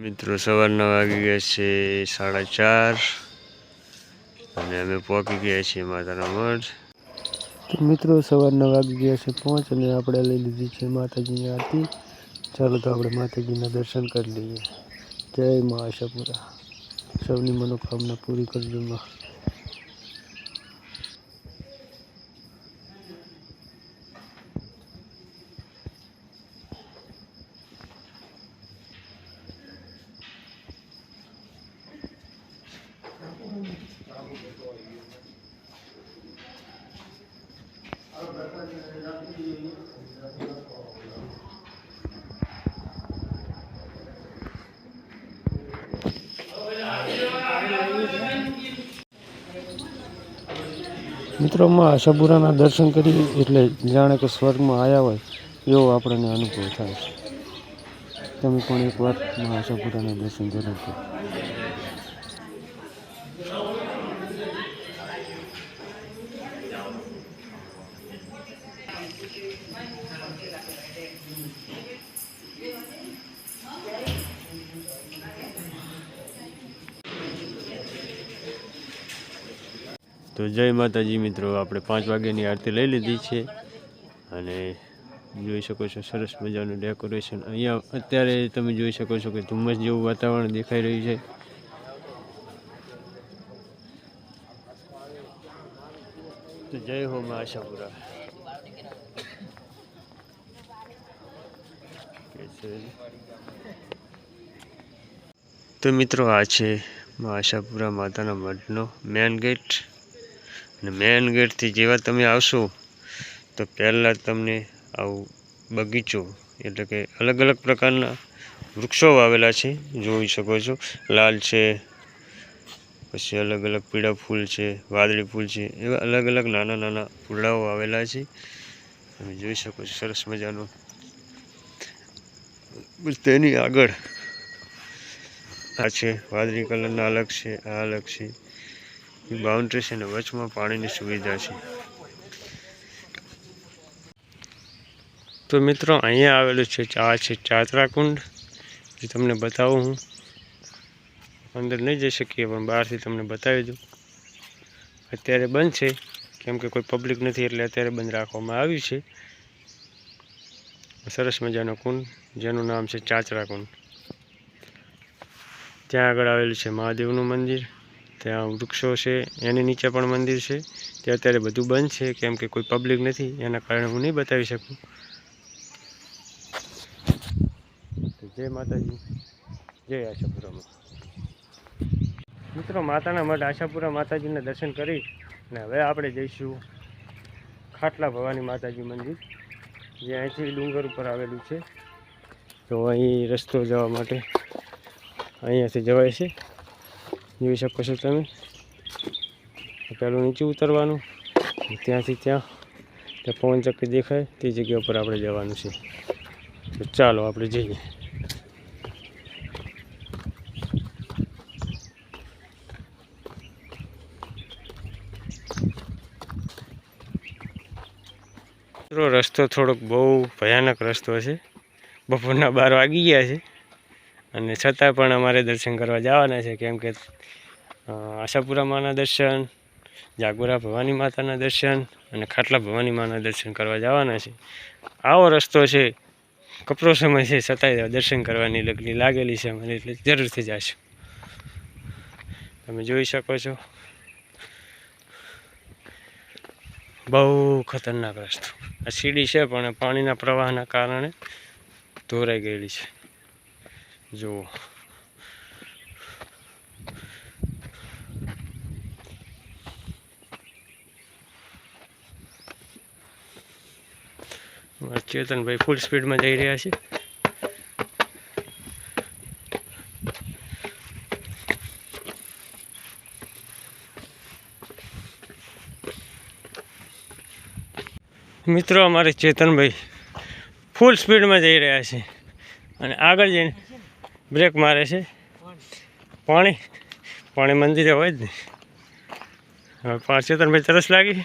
મિત્રો, સવારના વાગી ગયા છે સાડા ચાર અને અમે પહોંચી ગયા છીએ માતાના મઠ તો મિત્રો, સવારના વાગી ગયા છે પહોંચ અને આપણે લઈ લીધી છે માતાજીની આરતી. ચાલો તો આપણે માતાજીના દર્શન કરી લઈએ. જય મા આશાપુરા. સૌની મનોકામના પૂરી કરજો માં. મિત્રોમાં આશાપુરાના દર્શન કરી એટલે જાણે કે સ્વર્ગમાં આવ્યા હોય, એવો આપણને અનુભવ થાય છે. તમે પણ એકવાર મા આશાપુરાના દર્શન જરૂર કરો. તો જય માતાજી મિત્રો, આપણે પાંચ વાગ્યાની આરતી લઈ લીધી છે. અને જોઈ શકો છો સરસ મજાનું ડેકોરેશન. અહીંયા અત્યારે તમે જોઈ શકો છો કે ધુમ્મસ જેવું વાતાવરણ દેખાઈ રહ્યું છે. તો જય હો માશાપુરા તો મિત્રો આ છે માશાપુરા માતાના મઢનો મેન ગેટ અને મેન ગેટથી જેવા તમે આવશો, તો પહેલાં તમને આવું બગીચો એટલે કે અલગ અલગ પ્રકારના વૃક્ષો વાવેલા છે, જોઈ શકો છો. લાલ છે, પછી અલગ અલગ પીળા ફૂલ છે, વાદળી ફૂલ છે, એવા અલગ અલગ નાના નાના ફૂલડાઓ આવેલા છે. તમે જોઈ શકો છો, સરસ મજાનું. તેની આગળ આ છે, વાદળી કલરના અલગ છે, આ અલગ છે. બાઉન્ડ્રી છે ને વચમાં પાણીની સુવિધા છે. તો મિત્રો, અહીંયા આવેલું છે આ છે ચાતરા કુંડ જે તમને બતાવું હું. અંદર નહીં જઈ શકીએ, પણ બહારથી તમને બતાવી દઉં. અત્યારે બંધ છે, કેમ કે કોઈ પબ્લિક નથી, એટલે અત્યારે બંધ રાખવામાં આવ્યું છે. સરસ મજાનો કુંડ, જેનું નામ છે ચાચરા કુંડ ત્યાં આગળ આવેલું છે મહાદેવનું મંદિર. ત્યાં વૃક્ષો છે, એની નીચે પણ મંદિર છે, તે અત્યારે બધું બંધ છે, કેમ કે કોઈ પબ્લિક નથી, એના કારણે હું નહીં બતાવી શકું. જય માતાજી. જય આશાપુરામાં. મિત્રો, માતાના મઢ આશાપુરા માતાજીના દર્શન કરી, અને હવે આપણે જઈશું ખાટલા ભવાની માતાજી મંદિર, જે અહીંથી ડુંગર ઉપર આવેલું છે. તો અહીં રસ્તો જવા માટે અહીંયાથી જવાય છે. જોઈ શકો છો તમે. પહેલું નીચે ઉતરવાનું. ત્યાંથી ત્યાં ત્યાં પવન દેખાય, તે જગ્યા ઉપર આપણે જવાનું છે. તો ચાલો આપણે જઈએ. મિત્રો, રસ્તો થોડોક બહુ ભયાનક રસ્તો છે. બપોરના બાર વાગી ગયા છે. અને છતાં પણ અમારે દર્શન કરવા જવાના છે, કેમ કે આશાપુરા માના દર્શન, જાગુરા ભવાની માતાના દર્શન અને ખાટલા ભવાની માના દર્શન કરવા જવાના છે. આવો રસ્તો છે, કપરો સમય છે, છતાંય દર્શન કરવાની લગની લાગેલી છે અમારે, એટલે જરૂરથી જશું. તમે જોઈ શકો છો. બહુ ખતરનાક રસ્તો. આ સીડી છે, પણ પાણીના પ્રવાહના કારણે ધોરાઈ ગયેલી છે. જુઓ ચેતનભાઈ ફૂલ સ્પીડમાં જઈ રહ્યા છે. મિત્રો, અમારે ચેતનભાઈ ફૂલ સ્પીડમાં જઈ રહ્યા છે. અને આગળ જઈને બ્રેક મારે છે. પાણી? પાણી મંદિરે હોય જ ને. હવે પાંચ ચેતનભાઈ તરસ લાગી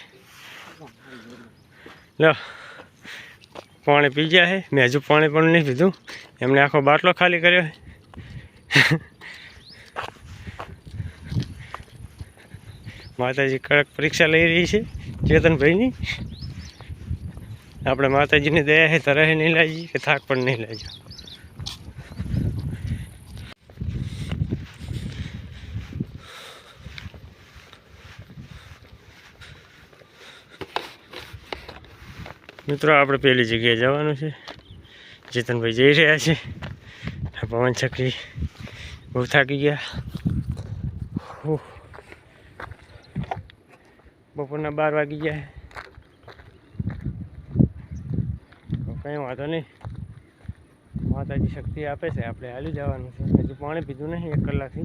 લો, પાણી પી ગયા છે. મેં હજુ પાણી પણ નહીં પીધું. એમણે આખો બાટલો ખાલી કર્યો છે. માતાજી કડક પરીક્ષા લઈ રહી છે, ચેતનભાઈની. આપણે માતાજીની દયા છે તરહે નહીં લાગી, કે થાક પણ નહીં લાગ્યો. મિત્રો, આપણે પહેલી જગ્યાએ જવાનું છે. ચેતનભાઈ જઈ રહ્યા છે. પવન ચક્રી બહુ થાકી ગયા. બપોરના બાર વાગી ગયા. કંઈ વાંધો નહીં. માતાજી શક્તિ આપે છે, આપણે હાલી જવાનું છે. હજુ પાણી પીધું નહીં એક કલાકથી.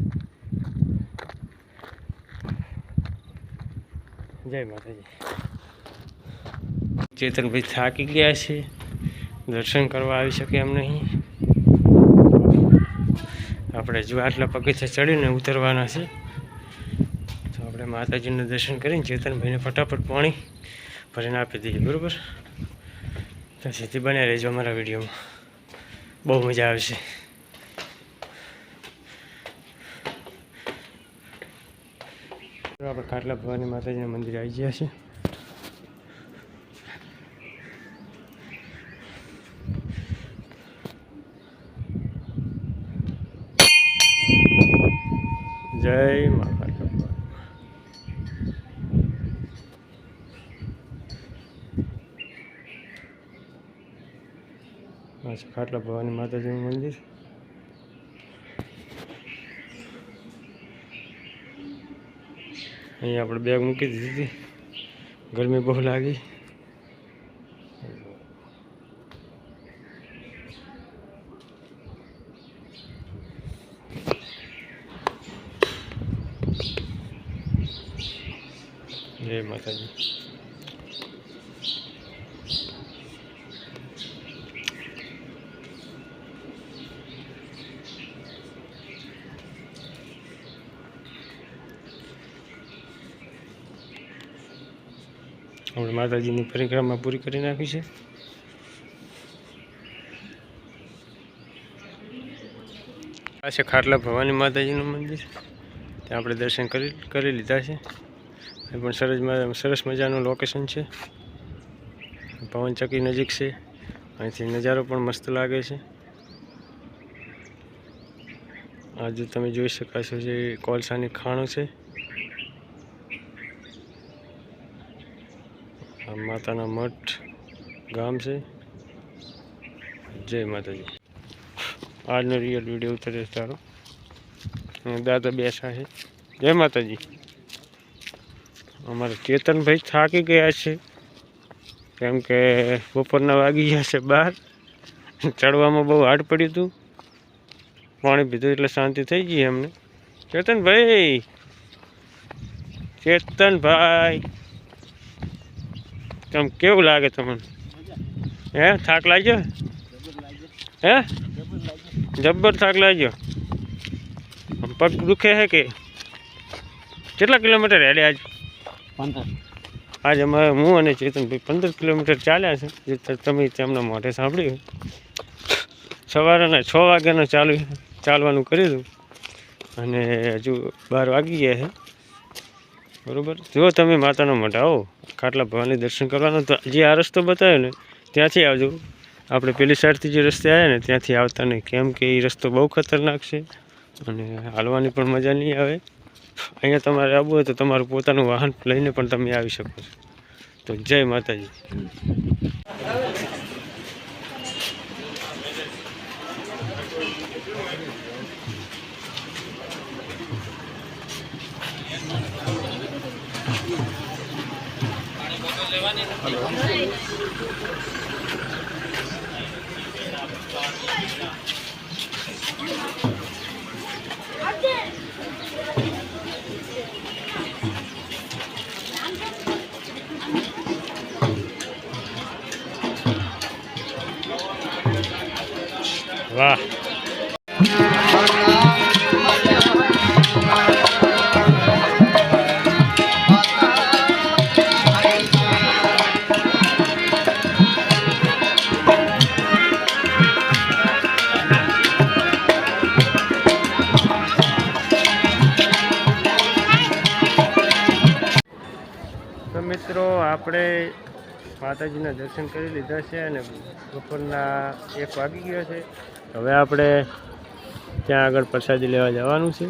જય માતાજી. ચેતનભાઈ થાકી ગયા છે. દર્શન કરવા આવી શકે એમ નહીં. આપણે જો આટલા પગથિયા ચડીને ઉતરવાના છે. તો આપણે માતાજીનું દર્શન કરીને ચેતનભાઈને ફટાફટ પાણી ભરીને આપી દઈએ, બરાબર? તો સીધી બન્યા રહેજો અમારા વિડીયોમાં. બહુ મજા આવશે. આપણે ખાટલા ભવાની માતાજીના મંદિરે આવી ગયા છે જય મા ખાટલા ભવાની ખાટલા ભવાની માતાજીનું મંદિર. અહીંયા આપણે બેગ મૂકી દીધી હતી. ગરમી બહુ લાગી. જય માતાજી. આપણે માતાજીની પરિક્રમા પૂરી કરી નાખી છે. આ છે ખાટલા ભવાની માતાજીનું મંદિર. ત્યાં આપણે દર્શન કરી કરી લીધા છે. એ પણ સરસ સરસ મજાનું લોકેશન છે. પવનચક્કી નજીક છે. અહીંથી નજારો પણ મસ્ત લાગે છે. આજુ તમે જોઈ શકાશો જે કોલસાની ખાણો છે. માતાના મઠ ગામ છે. જય માતાજી. આજનો રિયલ વીડિયો ઉતરે તારો. દાદા બેસા છે. જય માતાજી. અમારા ચેતનભાઈ થાકી ગયા છે. કેમ કે બપોરના વાગી ગયા છે બહાર. ચડવામાં બહુ હાડ પડ્યું હતું. પાણી પીધું એટલે શાંતિ થઈ ગઈ અમને. ચેતનભાઈ! ચેતનભાઈ! કેમ કેવું લાગે તમને? હે, થાક લાગ્યો? હે? જબ્બર થાક લાગ્યો? પગ દુખે છે કે? કેટલા કિલોમીટર હેડે આજ? આજે અમારે હું અને ચેતનભાઈ પંદર કિલોમીટર ચાલ્યા છે. જે તમે તેમના માટે સાંભળ્યું સવારના છ વાગ્યાનું ચાલુ ચાલવાનું કર્યું હતું અને હજુ બાર વાગી ગયા છે. બરોબર? જો તમે માતાનો મઢ આવો, ખાટલા ભવાની દર્શન કરવાનો, તો જે આ રસ્તો બતાવ્યો ને, ત્યાંથી આવજો. આપણે પેલી સાઈડથી જે રસ્તે આવ્યા ને, ત્યાંથી આવતા નહીં કેમ કે એ રસ્તો બહુ ખતરનાક છે. અને હાલવાની પણ મજા નહીં આવે. અહીંયા તમારે આવવું હોય તો તમારું પોતાનું વાહન લઈને પણ તમે આવી શકો છો. તો જય માતાજી. વાહ આપણે માતાજીના દર્શન કરી લીધા છે અને બપોરના એક વાગી ગયો છે. હવે આપણે ત્યાં આગળ પ્રસાદી લેવા જવાનું છે.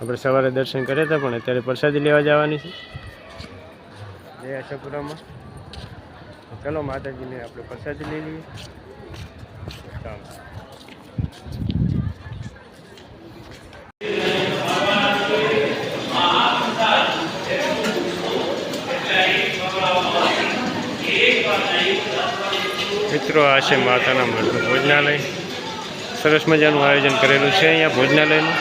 આપણે સવારે દર્શન કર્યા હતા પણ અત્યારે પ્રસાદી લેવા જવાની છે. જય આશાપુરામાં. ચલો માતાજીને આપણે પ્રસાદી લઈ લઈએ. મિત્રો આ છે માતાના મંદિર ભોજનાલય. સરસ મજાનું આયોજન કરેલું છે અહીંયા ભોજનાલયનું.